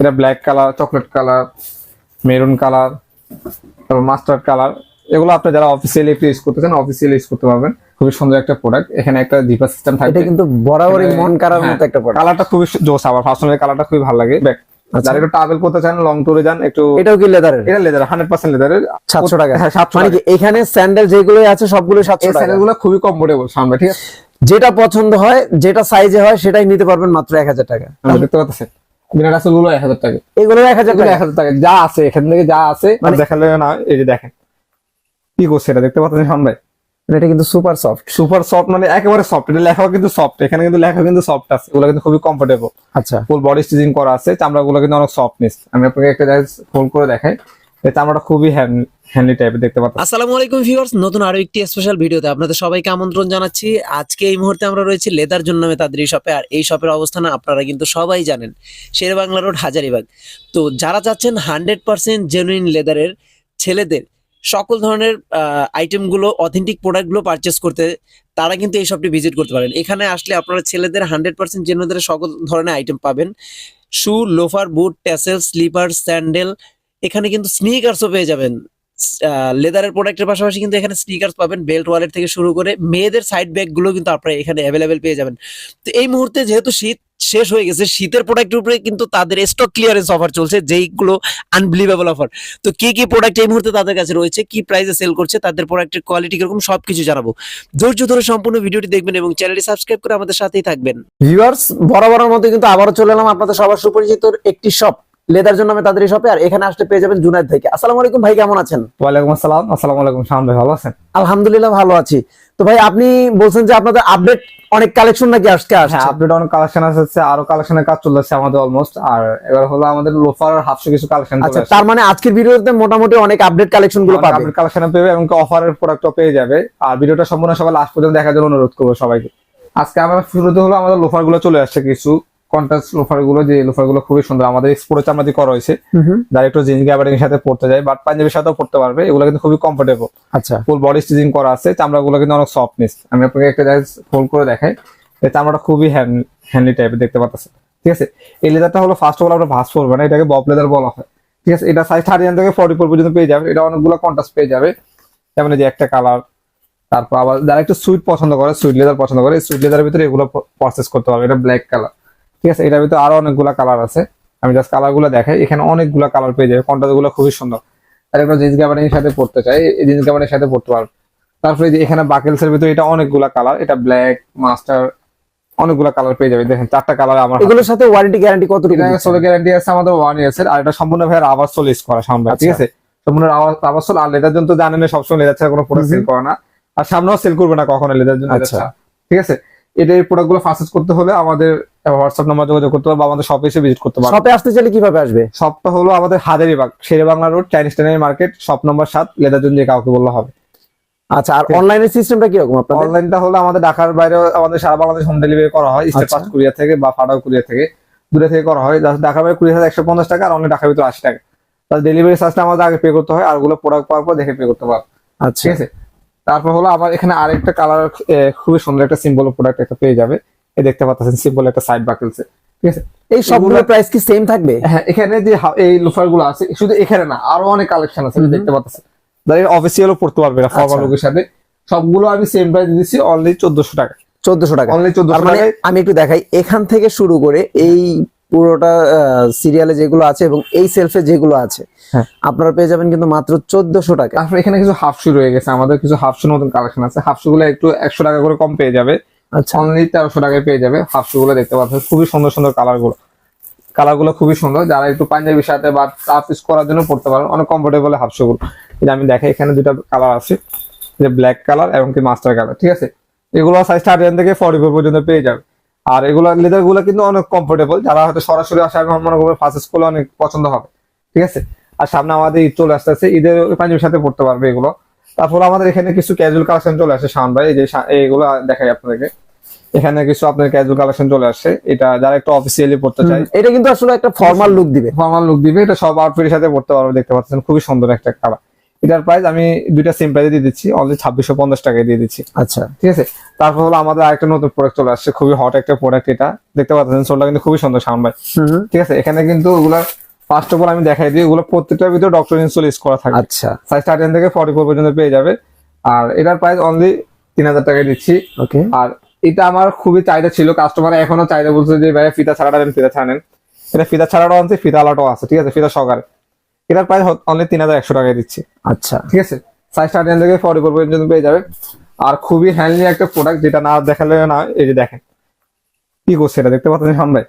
এটা black colour chocolate colour maroon colour তারপর mustard colour এগুলো আপনি যারা অফিসিয়ালি একটু ইউজ করতে চান অফিসিয়ালি ইউজ করতে পারবেন। খুবই সুন্দর একটা প্রোডাক্ট এখানে একটা জিপার সিস্টেম থাকে এটা কিন্তু বরাবরই মন কারার মতো একটা প্রোডাক্ট কালারটা খুবই জোস। আমার পার্সোনালি কালারটা খুবই ভালো লাগে। Back. আচ্ছা। যারা একটু ট্রাভেল করতে চান লং ট্যুরে যান একটু এটাও কি লেদারের এটা লেদার হান্ড্রেড পার্সেন্ট লেদারের সাতশো টাকা। হ্যাঁ সাতশো মানে কি এখানে স্যান্ডেল যেগুলো আছে সবগুলো সাতশো এই টাকা। স্যান্ডেলগুলো খুবই কমফোর্টেবল সামনে ঠিক আছে? যেটা পছন্দ হয় যেটা সাইজে হয় সেটাই নিতে পারবেন মাত্র এক হাজার টাকা। দেখতে পাচ্ছেন? বিনা রাসেলগুলো এক হাজার টাকা। এগুলো এক হাজার টাকা? এক হাজার টাকা। যা আছে এখান থেকে যা আছে মানে- দেখালে না এই যে দেখেন। কি করছে এটা? দেখতে পাচ্ছেন সামনে? এটা কিন্তু সুপার সফট সুপার সফট মানে একেবারে সফট এটা লেখাও কিন্তু সফট এখানে কিন্তু লেখা কিন্তু সফট আছে। এগুলো কিন্তু খুবই কমফোর্টেবল আচ্ছা। ফুল বডি স্টিচিং করা আছে। চামড়াগুলো কিন্তু অনেক সফটনেস আমি আপনাকে একটা ফোল্ড করে দেখাই। এই চামড়াটা খুবই হ্যান্ডলি টাইপের দেখতে পাচ্ছেন আসসালামু আলাইকুম ভিউয়ার্স, নতুন আরও একটি স্পেশাল ভিডিওতে আপনাদের সবাইকে আমন্ত্রণ জানাচ্ছি। আজকে এই মুহূর্তে আমরা রয়েছি লেদার জন্য নামে তাদের এই শপে আর এই শপের অবস্থান আপনারা কিন্তু সবাই জানেন শের বাংলা রোড হাজারিবাগ। তো যারা চাচ্ছেন হান্ড্রেড পার্সেন্ট জেনুইন লেদারের ছেলেদের, সকল ধরনের আইটেমগুলো অথেন্টিক প্রোডাক্টগুলো পারচেস করতে, তারা কিন্তু এই শপটি ভিজিট করতে পারেন। এখানে আসলে আপনারা ছেলেদের হান্ড্রেড পার্সেন্ট জেনুইনদের সকল ধরনের আইটেম পাবেন। Shoe loafer boot tassel slipper sandal এখানে কিন্তু স্নিকার্সও পেয়ে যাবেন। লেদারের প্রোডাক্টের পাশাপাশি কিন্তু এখানে স্নিকার্স পাবেন বেল্ট ওয়ালেট থেকে শুরু করে মেয়েদের সাইড ব্যাগগুলো কিন্তু আপনারা এখানে অ্যাভেলেবেল পেয়ে যাবেন। তো এই মুহূর্তে যেহেতু শীত শেষ হয়ে গেছে, শীতের প্রোডাক্টের উপরে কিন্তু তাদের স্টক ক্লিয়ারেন্স অফার চলছে, যেইগুলো আনবিলিভেবল অফার তো কি কি প্রোডাক্ট এই মুহূর্তে তাদের কাছে রয়েছে, কি প্রাইসে সেল করছে, তাদের প্রোডাক্টের কোয়ালিটি কীরকম, সবকিছু জানাব। ধৈর্য ধরে সম্পূর্ণ ভিডিওটি দেখবেন এবং চ্যানেলটি সাবস্ক্রাইব করে আমাদের সাথেই থাকবেন। ভিউয়ার্স বরাবরের মতো কিন্তু আবারও চলে এলাম আপনাদের সবার সুপরিচিত একটি শপ লেদার জন্য আমি তাদের শপে আর এখানে আসলে পেয়ে যাবেন জুনাইদ ভাইকে। আসসালামু আলাইকুম ভাই কেমন আছেন? ওয়ালাইকুম আসসালাম। আসসালামু আলাইকুম শাম ভাই ভালো আছেন? আলহামদুলিল্লাহ ভালো আছি। তো ভাই আপনি বলছেন যে আপনাদের আপডেট অনেক কালেকশন নাকি আজকে হ্যাঁ আসছে আপডেট অনেক কালেকশন আছে আরও কালেকশনের কাজ চলছে আমাদের অলমোস্ট আর এবার হলো আমাদের লোফার আর হাফশো কিছু কালেকশন আচ্ছা তার মানে আজকের ভিডিওতে মোটামুটি অনেক আপডেট কালেকশনগুলো পাবে। কালেকশন পেবে এবং অফারের প্রোডাক্টও পেয়ে যাবে। আর ভিডিওটা সম্পূর্ণ সবাই লাস্ট পর্যন্ত দেখার জন্য অনুরোধ করব সবাইকে। আজকে আমরা শুরুতে হলো আমাদের লোফারগুলো চলে আসছে কিছু। কন্ট্রাস্ট লোফারগুলো যে লোফারগুলো খুবই সুন্দর আমাদের এক্সপোর্ট চামড়া দিয়ে করা হয়েছে। যারা একটু জিন্স গ্যাবারিং এর সাথে পড়তে যায় বাট পাঞ্জাবির সাথেও পড়তে পারবে এগুলো কিন্তু খুবই কমফোর্টেবল আচ্ছা। ফুল বডি স্টিচিং করা আছে চামড়াগুলো কিন্তু অনেক সফটনেস আমি আপনাকে একটা জায়গায় ফোল্ড করে দেখাই এই চামড়াটা খুবই হ্যান্ডলি টাইপের দেখতে পাচ্ছেন ঠিক আছে? এই লেদারটা হলো ফার্স্ট অফ অল আমরা ভাস করব না এটাকে বব লেদার বলা হয়। ঠিক আছে? এটা সাইজ থার্টি থেকে ফর্টি ফোর পর্যন্ত পেয়ে যাবে এটা অনেকগুলো কন্ট্রাস্ট পেয়ে যাবে। যেমন যে একটা কালার তারপর আবার যারা একটু সুইট পছন্দ করে সুইট লেদার পছন্দ করে সুইট লেদারের ভিতরে এগুলো প্রসেস করতে পারবে এটা ব্ল্যাক কালার ঠিক আছে? এটার ভিতরে আরও অনেকগুলো কালার আছে। আমি জাস্ট কালারগুলো দেখাই। এখানে অনেকগুলো কালার পেয়ে যাবে। কন্ট্রাস্টগুলো খুবই সুন্দর। আর একটা জিন্স গ্যাবারিং এর সাথে পড়তে চাই। এই জিন্স গ্যাবারিং এর সাথে পড়তে পারবে। তারপরে যে এখানে বাকেলস এর ভিতরে এটা অনেকগুলা কালার এটা ব্ল্যাক মাস্টার অনেকগুলা কালার পেয়ে যাবে। দেখেন চারটা কালার আমার এগুলোর সাথে ওয়ারেন্টি গ্যারান্টি কত? সোলো গ্যারান্টি আছে আমাদের ওয়ান ইয়ার্স এর আর এটা সম্পূর্ণ ভাই আবার সোল ইউজ করা সামনে ঠিক আচ্ছা। আছে? সম্পূর্ণ আবার সোল আর লেদার জন্য তো জানেন না সবসময় লেদার ছাড়া কোনো প্রোডাক্ট সেল করে না। আর সামনেও সেল করবে না কখনো লেদার জন্য আচ্ছা। ঠিক আছে? এটা এই প্রোডাক্টগুলো পারচেজ করতে হলে আমাদের হোয়াটসঅ্যাপ নাম্বার যোগাযোগ করতে পারবে বা আমাদের শপে এসে ভিজিট করতে পারবে। শপে আসতে চাইলে কীভাবে আসবে? শপটা হলো আমাদের হাজারিবাগ শেরে বাংলা রোড চাইনিজ টাইনের মার্কেট শপ নম্বর সাত লেদার জন্য দিয়ে কাউকে বললে হবে। আচ্ছা আর অনলাইনের সিস্টেমটা কীরকম আপনাদের? অনলাইনটা হলো আমাদের ঢাকার বাইরে আমাদের সারা বাংলাদেশ হোম ডেলিভারি করা হয় স্টেট। ফাস্ট কুরিয়ার থেকে বা ফাটাও কুরিয়ার থেকে দূরে থেকে করা হয়। ঢাকার বাইরে কুড়ি হাজার একশো পঞ্চাশ টাকা আর অনেক ঢাকার ভিতরে আশি টাকা। তার ডেলিভারি চার্জটা আমাদের আগে পে করতে হয় আর ওগুলো প্রোডাক্ট পাওয়ার পর দেখে পে করতে পারবে আচ্ছা। ঠিক আছে? তারপর হলো আমার এখানে আরেকটা কালার খুবই সুন্দর একটা সিম্বল প্রোডাক্ট একটা পেয়ে যাবে। এই দেখতে পাচ্ছেন সিম্বল একটা সাইড বাকেলসে ঠিক আছে? এই সবগুলোর প্রাইস কি সেম থাকবে? হ্যাঁ এখানে যে এই লোফারগুলো আছে শুধু এখানে না আরও অনেক কালেকশন আছে। দেখতে পাচ্ছেন। যারা অফিসিয়ালও পড়তে পারবে না ফর্মাল। লুকের সাথে সবগুলো আমি সেম প্রাইস দিচ্ছি অনলি চোদ্দশো টাকা। চোদ্দশো টাকা। অনলি চোদ্দশো মানে আমি একটু দেখাই এখান থেকে শুরু করে এই পুরোটা সিরিয়ালে যেগুলো আছে এবং এই সেলফে যেগুলো আছে হ্যাঁ। আপনারা পেয়ে যাবেন কিন্তু মাত্র চোদ্দশো টাকা। তারপর এখানে কিছু হাফ শু রয়ে গেছে আমাদের কিছু হাফ শু নতুন কালেকশন আছে। হাফ শু গুলো একটু একশো টাকা করে কম পেয়ে যাবে। আচ্ছা। অনলি তেরোশো টাকায় পেয়ে যাবে হাফ শু গুলো দেখতে পাচ্ছেন খুবই সুন্দর সুন্দর কালারগুলো। কালারগুলো খুবই সুন্দর যারা একটু পাঞ্জাবির সাথে বা টাফ ইউজ করার জন্য পড়তে পারেন অনেক কমফোর্টেবল হাফ শু গুলো আমি দেখাই এখানে দুটা কালার আছে যে ব্ল্যাক কালার এবং কি মাস্টার কালার ঠিক আছে? এগুলো সাইজ থার্টি থেকে ফর্টি ফোর পর্যন্ত পেয়ে যাবে। আর এগুলো লেদারগুলো কিন্তু অনেক কমফোর্টেবল যারা হয়তো সরাসরি আসে আমি মনে করব ফার্সেস করলে অনেক পছন্দ হবে ঠিক আছে? আর সামনে আমাদের ঈদ চলে আসতেছে ঈদের পাঞ্জাবির সাথে পড়তে পারবে এগুলো। তারপর আমাদের এখানে কিছু ক্যাজুয়াল কালেকশন চলে আসে শান ভাই এই যে এইগুলো দেখাই আপনাদেরকে। এখানে কিছু আপনার ক্যাজুয়াল কালেকশন চলে আসছে এটা যারা একটু অফিসিয়ালি পড়তে চায়। এটা কিন্তু আসলে একটা ফর্মাল লুক দিবে। ফর্মাল লুক দিবে এটা সব আউটফিটের সাথে পড়তে পারবে দেখতে পাচ্ছেন খুবই সুন্দর একটা কালার এটার প্রাইস আমি দুইটা সেম প্রাইসে দিয়ে দিচ্ছি অনলি ছাব্বিশশো পঞ্চাশ টাকায় দিয়ে দিচ্ছি। আচ্ছা। ঠিক আছে? তারপর হলো আমাদের আরেকটা নতুন প্রোডাক্ট চলে আসছে খুবই হট একটা প্রোডাক্ট এটা। দেখতে পাচ্ছেন সোলটা কিন্তু খুবই সুন্দর সাউন্ড ভাই। ঠিক আছে? এখানে কিন্তু ওগুলা ফার্স্ট অফ অল আমি দেখাই দিই ওগুলো প্রত্যেকটার ভিতরে ডক্টর ইনস্টল ইউজ করা থাকে। আচ্ছা। সাইজ থার্টিন থেকে ফর্টি ফোর পর্যন্ত পেয়ে যাবে। আর এটার প্রাইস অনলি তিন হাজার টাকায় দিচ্ছি। ওকে আর এটা আমার খুবই চাহিদা ছিল কাস্টমার এখনও চাহিদা বলছে যে ভাই ফিতা ছাড়াটা দেন ফিতা ছাড়া নেন। এটা ফিতা ছাড়াটাও আনছে ফিতা আলাটাও আছে ঠিক আছে? ফিতা সহকারে। এটার প্রাইস অনলি তিন হাজার একশো টাকায় দিচ্ছি। আচ্ছা। ঠিক আছে? সাইজ থার্টিন থেকে ফর্টি ফোর পর্যন্ত পেয়ে যাবে আর খুবই হ্যান্ডলি একটা প্রোডাক্ট যেটা না দেখালে না এই যে দেখেন। কি করছে এটা? দেখতে পাচ্ছেন সামনে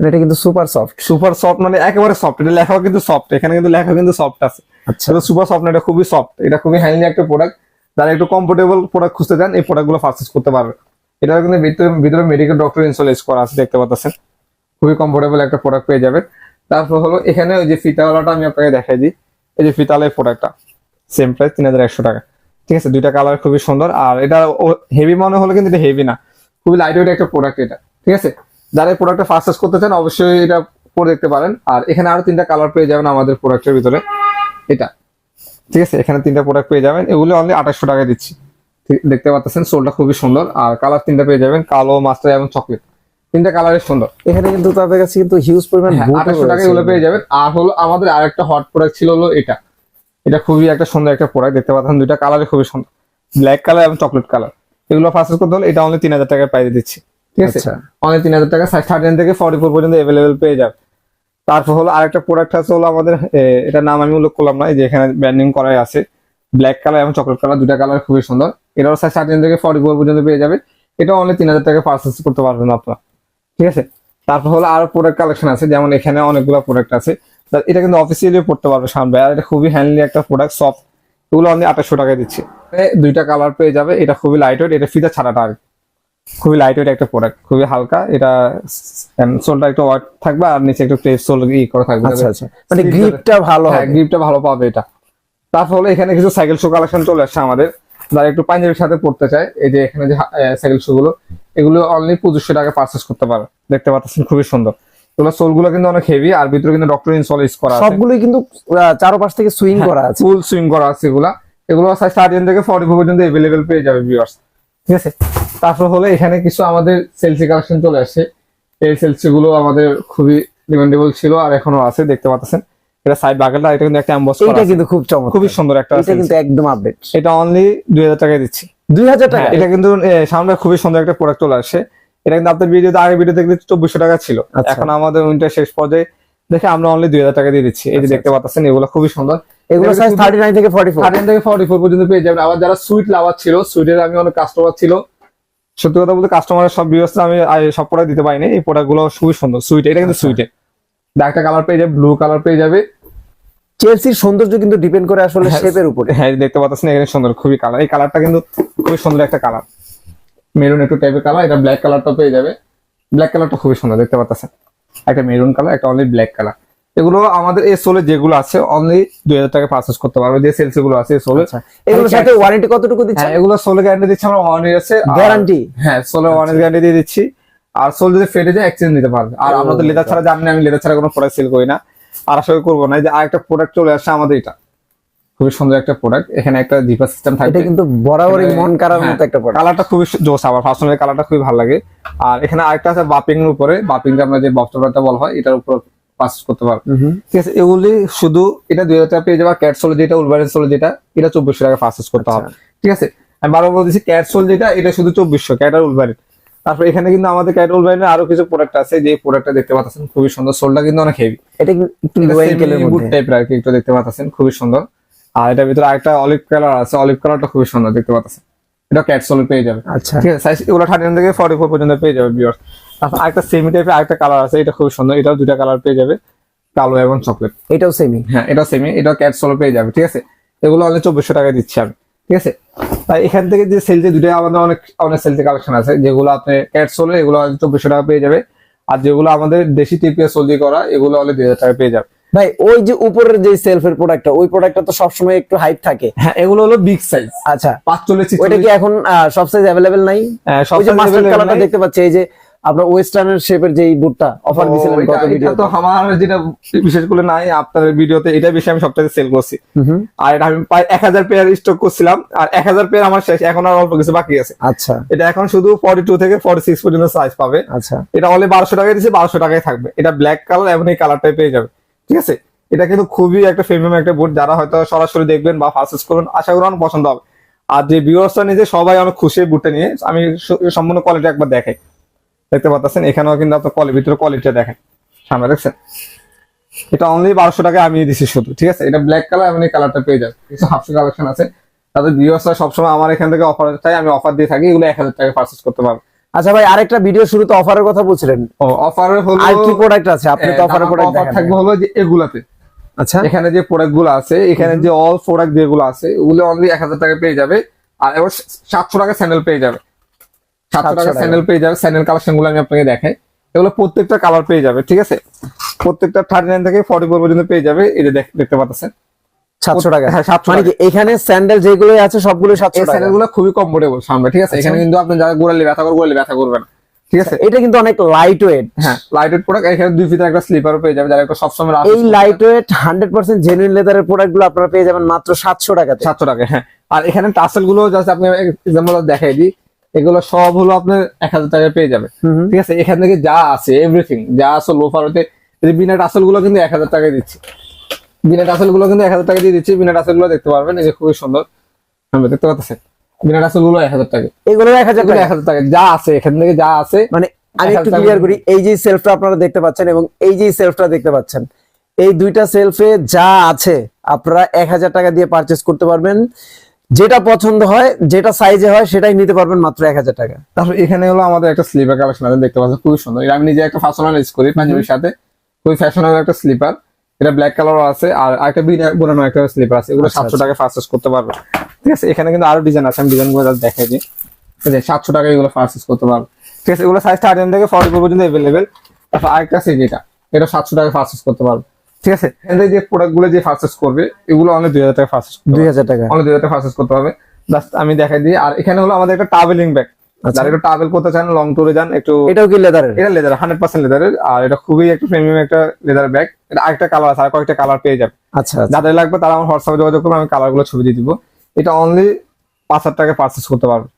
এটা কিন্তু সুপার সফট সুপার সফট মানে একেবারে সফট এটা লেখাও কিন্তু সফট এখানে কিন্তু লেখা কিন্তু সফট আছে। আচ্ছা। সুপার সফট এটা খুবই সফট এটা খুবই হ্যান্ডলি একটা প্রোডাক্ট যারা একটু কমফোর্টেবল প্রোডাক্ট খুঁজতে চান এই প্রোডাক্টগুলো পারচেস করতে পারবে এটা কিন্তু ভিতরে ভিতরে মেডিকেল ডক্টর ইনস্টলেজ করা আছে দেখতে পাচ্ছেন। খুবই কমফোর্টেবল একটা প্রোডাক্ট পেয়ে যাবে তারপর হলো এখানে ওই যে ফিতাওয়ালাটা আমি আপনাকে দেখাই দিই। এই যে এই প্রোডাক্টটা সেম প্রাইস তিন হাজার একশো টাকা। ঠিক আছে? দুইটা কালার খুবই সুন্দর। আর এটা হেভি মনে হলো কিন্তু এটা হেভি না। খুবই লাইট ওয়েট একটা প্রোডাক্ট এটা। ঠিক আছে? যারা এই প্রোডাক্টটা পারচেস করতে চান, অবশ্যই এটা পরে দেখতে পারেন। আর এখানে আরও তিনটা কালার পেয়ে যাবেন আমাদের প্রোডাক্টের ভিতরে। এটা। ঠিক আছে? এখানে তিনটা প্রোডাক্ট পেয়ে যাবেন। এগুলো অনলি আঠাশশো টাকা দিচ্ছি। দেখতে পাচ্ছেন? সোলটা খুবই সুন্দর। আর কালার তিনটা পেয়ে যাবেন। কালো মাস্টার এবং চকলেট তিনটা কালারের সুন্দর। এখানে কিন্তু তাদের কাছে কিন্তু হিউজ পরিমাণ ও আঠাশশো টাকা। এগুলো পেয়ে যাবেন। আর হলো আমাদের আরেকটা হট প্রোডাক্ট ছিল হলো এটা। এটা খুবই একটা সুন্দর একটা প্রোডাক্ট দেখতে পাচ্ছেন দুইটা কালারে খুবই সুন্দর। ব্ল্যাক কালার এবং চকলেট কালার এগুলো পারচেস করতে হলে এটা অনলি তিন হাজার টাকায় পাইয়ে দিচ্ছি। ঠিক আছে? আচ্ছা। অনলি তিন হাজার টাকা থার্টিন থেকে ফর্টি ফোর পর্যন্ত অ্যাভেলেবেল পেয়ে যাবে তারপর হলো আরেকটা প্রোডাক্ট আছে হলো আমাদের এ, এটার নাম আমি উল্লেখ করলাম না এই যে এখানে ব্যান্ডিং করাই আছে। ব্ল্যাক কালার এবং চকলেট কালার দুটা কালার খুবই সুন্দর। এটাও সাইজ থার্টিন থেকে ফর্টি ফোর পর্যন্ত পেয়ে যাবে এটা অনলি তিন হাজার টাকা পারচেস করতে পারবেন আপনারা। ঠিক আছে? তারপর হলো আরও প্রোডাক্ট কালেকশন আছে যেমন এখানে অনেকগুলো প্রোডাক্ট আছে। এটা কিন্তু অফিসিয়ালি পড়তে পারবে সামনে আর এটা খুবই হ্যান্ডলি একটা প্রোডাক্ট সফট এগুলো অনলি আঠাশশো টাকায় দিচ্ছি। দুইটা কালার পেয়ে যাবে এটা খুবই লাইট ওয়েট এটা ফিতা ছাড়াটা আর। খুবই লাইট ওয়েট একটা প্রোডাক্ট খুবই হালকা। এটা সোলটা একটু ওয়াট থাকবে আর নিচে একটু প্লেস সোল ই করে থাকবে। আচ্ছা আচ্ছা। মানে গ্রিপটা ভালো হ্যাঁ গ্রিপটা ভালো পাবে এটা। তারপর হলো এখানে কিছু সাইকেল শু কালেকশন চলে আসছে আমাদের। যারা একটু পাঞ্জাবির সাথে পড়তে চায় এই যে এখানে যে সাইকেল শু গুলো এগুলো অনলি পঁচিশশো টাকা পারচেস করতে পারে। দেখতে পাচ্ছেন খুবই সুন্দর। এগুলো কিন্তু অনেক হেভি আর ভিতরে কিন্তু ডক্টর ইনসল ইউজ করা সবগুলোই কিন্তু চারপাশ থেকে সুইং হ্যাঁ। করা আছে। ফুল সুইং করা আছে এগুলা। এগুলো সাইজ থার্টিন থেকে ফর্টি পর্যন্ত এভেলেবেল পেয়ে যাবে ভিউয়ার্স ঠিক আছে? তারপর হলো এখানে কিছু আমাদের সেলসি কালেকশন চলে আসছে। এই সেলসি গুলো আমাদের খুবই ডিমান্ডেবল ছিল আর এখনও আছে দেখতে পাচ্ছেন। এটা সাইড বাকেলটা এটা কিন্তু একটা করা এইটা কিন্তু খুব চমৎকার। খুবই সুন্দর একটা এটা কিন্তু একদম আপডেট এটা অনলি দুই হাজার টাকায় দিচ্ছি। দুই হাজার টাকা হ্যাঁ, এটা কিন্তু সামনে খুবই সুন্দর একটা প্রোডাক্ট চলে আসে। এটা কিন্তু আপনার ভিডিওতে আগে ভিডিও দেখলে চব্বিশশো টাকা ছিল। আচ্ছা। এখন আমাদের উইন্টার শেষ পর্যায়ে দেখে আমরা অনলি দুই হাজার টাকা দিয়ে দিচ্ছি। এই যে আচ্ছা, দেখতে পাচ্ছেন এগুলো খুবই সুন্দর। এগুলো সাইজ শুধু- থার্টি নাইন থেকে ফর্টি ফোর থার্টিন থেকে ফর্টি ফোর পর্যন্ত পেয়ে যাবেন। আবার যারা সুইট লাভার ছিল সুইটের আমি অনেক কাস্টমার ছিল। সত্যি কথা বলতে কাস্টমারের সব ব্যবস্থা আমি সব প্রোডাক্ট দিতে পারিনি। এই প্রোডাক্টগুলো খুবই সুন্দর সুইট এটা কিন্তু আচ্ছা। একটা কালার পেয়ে যাবে ব্লু কালার পেয়ে যাবে। চেলসির সৌন্দর্য কিন্তু ডিপেন্ড করে আসলে হ্যাঁ, শেপের উপরে। হ্যাঁ দেখতে পাচ্ছেন এখানে সুন্দর খুবই কালার এই কালারটা কিন্তু খুবই সুন্দর একটা কালার মেরুন একটু টাইপের কালার এটা ব্ল্যাক কালারটা পেয়ে যাবে। ব্ল্যাক কালারটা খুবই সুন্দর দেখতে পাচ্ছেন? একটা মেরুন কালার একটা অনলি ব্ল্যাক কালার এগুলো আমাদের এই সোলে যেগুলো আছে অনলি দুই হাজার টাকা পারচেস করতে পারবে। যে সেলসগুলো আছে এই সোলে এগুলো সাথে ওয়ারেন্টি কতটুকু দিচ্ছে হ্যাঁ এগুলো সোলে গ্যারান্টি দিচ্ছে আমরা ওয়ান ইয়ার আছে গ্যারান্টি হ্যাঁ সোলে ওয়ান গ্যারান্টি দিয়ে দিচ্ছি। আর সোল যদি ফেটে যায় এক্সচেঞ্জ নিতে পারবে। আর আমরা তো লেদার ছাড়া জানি আমি লেদার ছাড়া কোনো প্রোডাক্ট সেল করি না। আর আশা করি করব না। যে আরেকটা প্রোডাক্ট চলে আসছে আমাদের এটা। খুবই সুন্দর একটা প্রোডাক্ট এখানে একটা জিপার সিস্টেম থাকবে। এটা কিন্তু বরাবরই মন কারার হ্যাঁ, মতো একটা প্রোডাক্ট কালারটা খুবই জোস আমার পার্সোনালি কালারটা খুবই ভালো লাগে। আর এখানে আরেকটা আছে বাপিং এর উপরে বাপিং আমরা যে বক্সটা বলা হয় এটার উপর পাস করতে পারবে। ঠিক আছে এগুলি শুধু এটা দুই হাজার টাকা পেয়ে যাবে। ক্যাট সোল যেটা উলভারেন সোল যেটা এটা চব্বিশশো টাকা পারচেস করতে হবে। ঠিক আছে? আমি বারবার বলতেছি ক্যাট সোল যেটা এটা শুধু চব্বিশশো ক্যাট আর উলভারেন তারপর এখানে কিন্তু আমাদের ক্যাট উলভারেনের আরও কিছু প্রোডাক্ট আছে যে প্রোডাক্টটা দেখতে পাচ্ছেন খুবই সুন্দর। সোলটা কিন্তু অনেক হেভি এটা একটু লো অ্যাঙ্কেলের বুট মধ্যে? টাইপের আর কি একটু দেখতে পাচ্ছেন খুবই সুন্দর। আর এটার ভিতরে আরেকটা অলিভ কালার আছে অলিভ কালারটা খুবই সুন্দর দেখতে পাচ্ছেন। এটা ক্যাট সোল পেয়ে যাবে। আচ্ছা। ঠিক আছে সাইজ এগুলো থার্টি থেকে ফর্টি ফোর পর্যন্ত পেয়ে যাবে বিয়ার তারপর আরেকটা সেমি টাইপের আরেকটা কালার আছে এটা খুব সুন্দর এটাও দুইটা কালার পেয়ে যাবে কালো এবং চকলেট এটাও সেমি হ্যাঁ এটা সেমি এটা ক্যাট সোলো পেয়ে যাবে ঠিক আছে? এগুলো অনলি চব্বিশশো টাকা দিচ্ছি আমি ঠিক আছে? এখান থেকে যে সেলতে দুটো আমাদের অনেক অনেক সেলতে কালেকশন আছে যেগুলো আপনি ক্যাট সোলো এগুলো চব্বিশশো টাকা পেয়ে যাবে। আর যেগুলো আমাদের দেশি টিপিএ সোল দিয়ে করা এগুলো হলে দুই হাজার টাকা পেয়ে যাবে। ভাই ওই যে উপরের যে সেলফের প্রোডাক্টটা ওই প্রোডাক্টটা তো সবসময় একটু হাইট থাকে। হ্যাঁ এগুলো হলো বিগ সাইজ আচ্ছা। পাঁচচল্লিশ ওইটা কি এখন সব সাইজ অ্যাভেলেবেল নাই? হ্যাঁ, ওই যে মাস্টার কালারটা দেখতে পাচ্ছি এই যে আপনার ওয়েস্টার্নের শেপের যে বুটটা অফার তো দিয়েছিলেন গত ভিডিও তো আমার যেটা বিশেষ করে নাই আপনার ভিডিওতে এটা বেশি আমি সবটাকে সেল করছি। আর এটা আমি প্রায় এক হাজার পেয়ার স্টক করছিলাম আর এক হাজার পেয়ার আমার শেষ এখন আর অল্প কিছু বাকি আছে। আচ্ছা। এটা এখন শুধু ফর্টি টু থেকে ফর্টি সিক্স পর্যন্ত সাইজ পাবে। আচ্ছা। এটা অনলি বারোশো টাকায় দিচ্ছে বারোশো টাকায় থাকবে। এটা ব্ল্যাক কালার এবং এই কালারটাই পেয়ে যাবে ঠিক আছে? এটা কিন্তু খুবই একটা প্রিমিয়াম একটা বুট যারা হয়তো সরাসরি দেখবেন বা পারচেস করবেন আশা করি অনেক পছন্দ হবে। আর যে ভিউয়ার্সরা নিজে সবাই অনেক খুশি বুটটা নিয়ে আমি সম্পূর্ণ কোয়ালিটি একবার দেখাই। দেখতে পাচ্ছেন এখানেও কিন্তু আপনার কোয়ালিটি ভিতরে কোয়ালিটিটা দেখেন। সামনে দেখছেন? এটা অনলি বারোশো টাকায় আমি দিচ্ছি শুধু ঠিক আছে? এটা ব্ল্যাক কালার এই কালারটা পেয়ে যাবে কিছু হাফশো কালেকশন আছে। তাদের ভিউয়ার্সরা সবসময় আমার এখান থেকে অফার চাই আমি অফার দিয়ে থাকি এগুলো এক হাজার টাকা পারচেস করতে পারব। আচ্ছা ভাই আরেকটা ভিডিও শুরুতে অফারের কথা বলছিলেন। ও অফার হলো আর কি প্রোডাক্ট আছে? আপনি তো অফারের প্রোডাক্ট থাকবে হলো যে এগুলাতে। আচ্ছা। এখানে যে প্রোডাক্টগুলো আছে এখানে যে অল প্রোডাক্ট যেগুলো আছে ওগুলো অনলি এক হাজার টাকা পেয়ে যাবে। আর এবার সাতশো টাকা স্যান্ডেল পেয়ে যাবে। সাতশো টাকা টাকা। স্যান্ডেল পেয়ে যাবে। স্যান্ডেল কালেকশনগুলো আমি আপনাকে দেখাই। এগুলো প্রত্যেকটা কালার পেয়ে যাবে ঠিক আছে? প্রত্যেকটা থার্টি নাইন থেকে ফর্টি ফোর পর্যন্ত পেয়ে যাবে এই যে দেখতে পাচ্ছেন? সাতশো টাকা। হ্যাঁ সাতশো মানে এখানে স্যান্ডেল যেগুলো আছে সবগুলো সাতশো স্যান্ডেলগুলো খুবই কমফোর্টেবল সামনে ঠিক আছে? এখানে কিন্তু আপনি যারা গোড়ালি ব্যথা করে গোড়ালি ব্যথা করবেন ঠিক আছে? এটা কিন্তু অনেক লাইট ওয়েট হ্যাঁ লাইটেড প্রোডাক্ট এখানে দুই একটা স্লিপারও পেয়ে যাবে যারা এই light weight hundred percent genuine লেদারের প্রোডাক্টগুলো আপনারা পেয়ে যাবেন মাত্র সাতশো টাকাতে। সাতশো টাকা হ্যাঁ। আর এখানে টাসেলগুলো জাস্ট আপনি এক্সাম্পল দেখাই দিই। এগুলো সব হলো আপনার এক হাজার টাকায় পেয়ে যাবে। ঠিক আছে? এখান থেকে যা আছে এভরিথিং যা আছে লোফার হতে বিনা টাসেলগুলো কিন্তু এক হাজার টাকায় দিচ্ছি। বিনা টাসেলগুলো কিন্তু এক হাজার টাকা দিয়ে দিচ্ছি। বিনা টাসেলগুলো দেখতে পারবেন এই যে খুবই সুন্দর। আমি দেখতে পাচ্ছেন? বিনা টাসেলগুলো এক হাজার টাকা এগুলো এক হাজার এক হাজার টাকা যা আছে এখান থেকে যা আছে মানে আমি এক একটু ক্লিয়ার করি এই যে সেলফটা আপনারা দেখতে পাচ্ছেন এবং এই যে সেলফটা দেখতে পাচ্ছেন এই দুইটা সেলফে যা আছে আপনারা এক হাজার টাকা দিয়ে পারচেস করতে পারবেন। যেটা পছন্দ হয় যেটা সাইজে হয় সেটাই নিতে পারবেন মাত্র এক হাজার টাকা। তারপর এখানে হলো আমাদের একটা স্লিপার কালেকশন আছে দেখতে পাচ্ছেন খুবই সুন্দর। আমি নিজে একটা ফার্সোনাল ইউজ করি পাঞ্জাবির সাথে। খুবই ফ্যাশনেবল একটা স্লিপার এটা ব্ল্যাক কালারও আছে আর একটা বিনা বোনানো একটা স্লিপার আছে এগুলো আচ্ছা, সাতশো টাকা পারচেস করতে পারবে ঠিক আছে এখানে কিন্তু আরও ডিজাইন আছে আমি ডিজাইনগুলো দেখাই দিই। এই যে সাতশো টাকা এগুলো পারচেস করতে পারবে ঠিক আছে এগুলো সাইজ থার্টি থেকে ফর্টি ফোর পর্যন্ত অ্যাভেলেবেল তারপর আরেকটা আছে যেটা এটা সাতশো টাকা পারচেস করতে পারবে ঠিক আছে? যে প্রোডাক্টগুলো যে পারচেস করবে এগুলো অনেক দুই হাজার টাকা পারচেস দুই হাজার টাকা অনেক দুই হাজার টাকা পারচেস করতে হবে। জাস্ট আমি দেখাই দিই। আর এখানে হলো আমাদের একটা ট্রাভেলিং ব্যাগ আচ্ছা। যারা একটু ট্রাভেল করতে চান লং ট্যুরে যান একটু এটাও কি লেদারের এটা লেদার হান্ড্রেড পার্সেন্ট লেদারের আর এটা খুবই একটা প্রিমিয়াম একটা লেদার ব্যাগ এটা আরেকটা কালার আছে আর কয়েকটা কালার পেয়ে যাবে আচ্ছা আচ্ছা। যাদের লাগবে তারা আমার হোয়াটসঅ্যাপে যোগাযোগ করবে আমি কালারগুলো ছবি দিয়ে দিব। এটা অনলি পাঁচ হাজার টাকা পার্চেস করতে পারবে।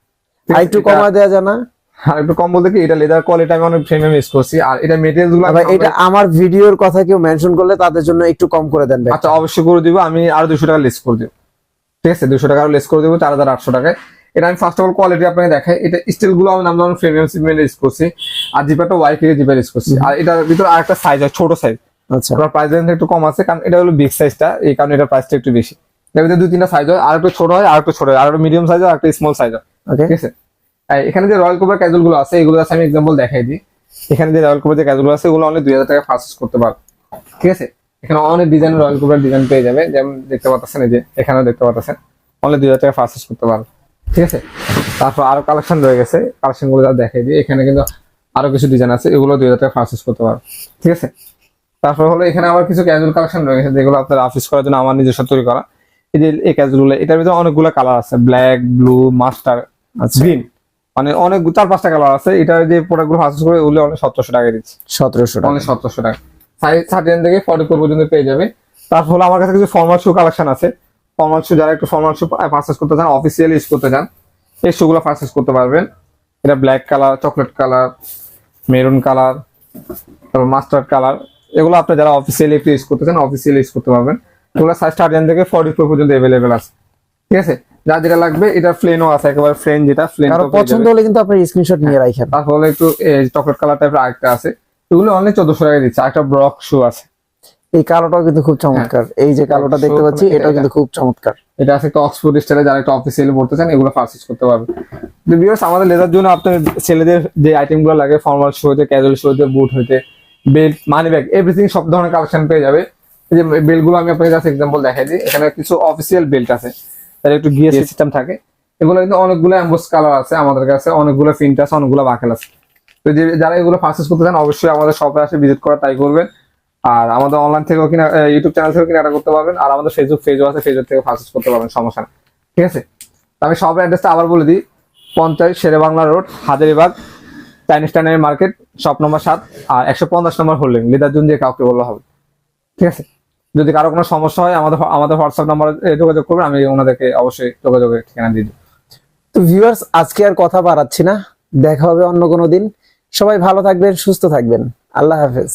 আর? একটু এটা- দেওয়া যায় না? আর একটু কম বলতে কি এটা লেদার কোয়ালিটি আমি অনেক প্রিমিয়াম ইউজ করছি। আর এটা মেটেরিয়ালগুলো এটা আমার ভিডিওর কথা কেউ মেনশন করলে তাদের জন্য একটু কম করে দেন আচ্ছা অবশ্যই করে দিব। আমি আরও দুশো টাকা লেস করে দিব। ঠিক আছে দুশো টাকা লেস করে দিব আটশো টাকায়। এটা আমি ফার্স্ট অফ অল কোয়ালিটি আপনাকে দেখাই। এটা স্টিলগুলো আমি নাম যেমন প্রিমিয়াম সিগমেন্ট ইউজ করছি। আর জিপারটা ওয়াই থেকে জিপার ইউজ করছি। আর এটার ভিতরে আরেকটা সাইজ হয় ছোট সাইজ আচ্ছা। ওটার প্রাইস একটু কম আছে কারণ এটা হলো বিগ সাইজটা এই কারণে এটার প্রাইসটা একটু বেশি। এর ভিতরে দুই তিনটা সাইজ হয় আর একটু ছোট হয় আর একটু ছোট হয়। আর একটু মিডিয়াম সাইজ হয় আর একটু স্মল সাইজ হয়। ঠিক আছে? এখানে যে রয়্যাল কোবরা ক্যাজুয়ালগুলো আছে এগুলো আছে আমি এক্সাম্পল দেখাই দিই। এখানে যে রয়্যাল কোবরা যে ক্যাজুয়াল আছে এগুলো অনেক দুই হাজার টাকা পারচেস করতে পারবে ঠিক আছে? এখানে অনেক ডিজাইন রয়্যাল কোবরার ডিজাইন পেয়ে যাবে যেমন দেখতে পাচ্ছেন এই যে এখানেও দেখতে পাচ্ছেন। অনেক দুই হাজার টাকা পারচেস করতে পারবে ঠিক আছে? তারপর আরও কালেকশন রয়ে গেছে কালেকশনগুলো যা দেখাই দিই এখানে কিন্তু আরও কিছু ডিজাইন আছে এগুলো দুই হাজার টাকা পারচেস করতে পারবে ঠিক আছে? তারপর হলো এখানে আবার কিছু ক্যাজুয়াল কালেকশন রয়ে গেছে যেগুলো আপনার অফিস করার জন্য আমার নিজস্ব তৈরি করা। এই যে এই ক্যাজুয়ালগুলো এটার ভিতরে অনেকগুলো কালার আছে ব্ল্যাক ব্লু মাস্টার গ্রিন মানে অনেক চার পাঁচটা কালার আছে। এটার যে প্রোডাক্টগুলো পারচেস করে ওগুলো অনেক সতেরোশো টাকা দিচ্ছে। সতেরোশো টাকা। অনেক সতেরোশো টাকা। সাইজ থার্টিন থেকে ফর্টি ফোর পর্যন্ত পেয়ে যাবে। তারপর আমার কাছে কিছু ফর্মাল শু কালেকশন আছে। ফর্মাল শু যারা একটু ফর্মাল শু পারচেস করতে চান অফিসিয়াল ইউজ করতে চান এই শুগুলো পারচেস করতে পারবেন। এটা black colour chocolate colour maroon colour তারপর মাস্টার্ড কালার এগুলো আপনি যারা অফিসিয়ালি একটু ইউজ করতে চান অফিসিয়ালি ইউজ করতে পারবেন। এগুলো সাইজ থার্টিন থেকে ফর্টি ফোর পর্যন্ত অ্যাভেলেবেল আছে। ঠিক আছে? যা যেটা লাগবে এটা ফ্লেনও আছে একেবারে ফ্লেন যেটা ফ্লেন কারও পছন্দ হলে কিন্তু আপনি স্ক্রিনশট নিয়ে রাখেন। তারপর হলো একটু চকলেট কালার টাইপের আরেকটা আছে। এগুলো অনলি চোদ্দশো টাকা দিচ্ছে একটা ব্রক শু আছে। এই কালোটাও কিন্তু খুব চমৎকার। এই যে কালোটা দেখতে পাচ্ছি মানে এটাও কিন্তু খুব চমৎকার। এটা আছে একটা অক্সফোর্ড স্টাইলে যারা একটা অফিসিয়ালি পড়তে চান এগুলো পারচেজ করতে পারবে। তো ভিউয়ার্স আমাদের লেদার জন্য আপনার ছেলেদের যে আইটেমগুলো লাগে ফর্মাল শু হতে ক্যাজুয়াল শু হতে বুট হতে বেল্ট মানি ব্যাগ এভরিথিং সব ধরনের কালেকশন পেয়ে যাবে। এই যে বেল্টগুলো আমি আপনাকে জাস্ট এক্সাম্পল দেখাই দিই এখানে কিছু অফিসিয়াল বেল্ট আছে। তার একটু গিয়ার সিস্টেম থাকে। এগুলো কিন্তু অনেকগুলো অ্যাম্বোস কালার আছে আমাদের কাছে অনেকগুলো প্রিন্ট আছে অনেকগুলো বাকেল আছে। তো যে যারা এগুলো পারচেস করতে চান অবশ্যই আমাদের শপে আসে ভিজিট করা ট্রাই করবেন। আর আমাদের অনলাইন থেকেও কিনা ইউটিউব চ্যানেল থেকেও কিনা করতে পারবেন। আর আমাদের ফেসবুক পেজও আছে ফেসবুক থেকে পারচেস করতে পারবেন সমস্যা নেই। ঠিক আছে? আমি সব অ্যাড্রেসটা আবার বলে দিই। পঞ্চায়েত শেরে বাংলা রোড হাজারিবাগ চাইনিজ টাইনের মার্কেট শপ নম্বর সাত আর একশো পঞ্চাশ নম্বর হোল্ডিং লিদার জুন দিয়ে কাউকে বললে হবে। ঠিক আছে? যদি কারও কোনো সমস্যা হয়, আমাদের আমাদের হোয়াটসঅ্যাপ নাম্বারে যোগাযোগ করবেন, আমি ওনাদেরকে অবশ্যই যোগাযোগের ঠিকানা দিয়ে তো ভিউয়ার্স আজকে আর কথা বাড়াচ্ছি না। দেখা হবে অন্য কোনো দিন। সবাই ভালো থাকবেন, সুস্থ থাকবেন। আল্লাহ হাফেজ।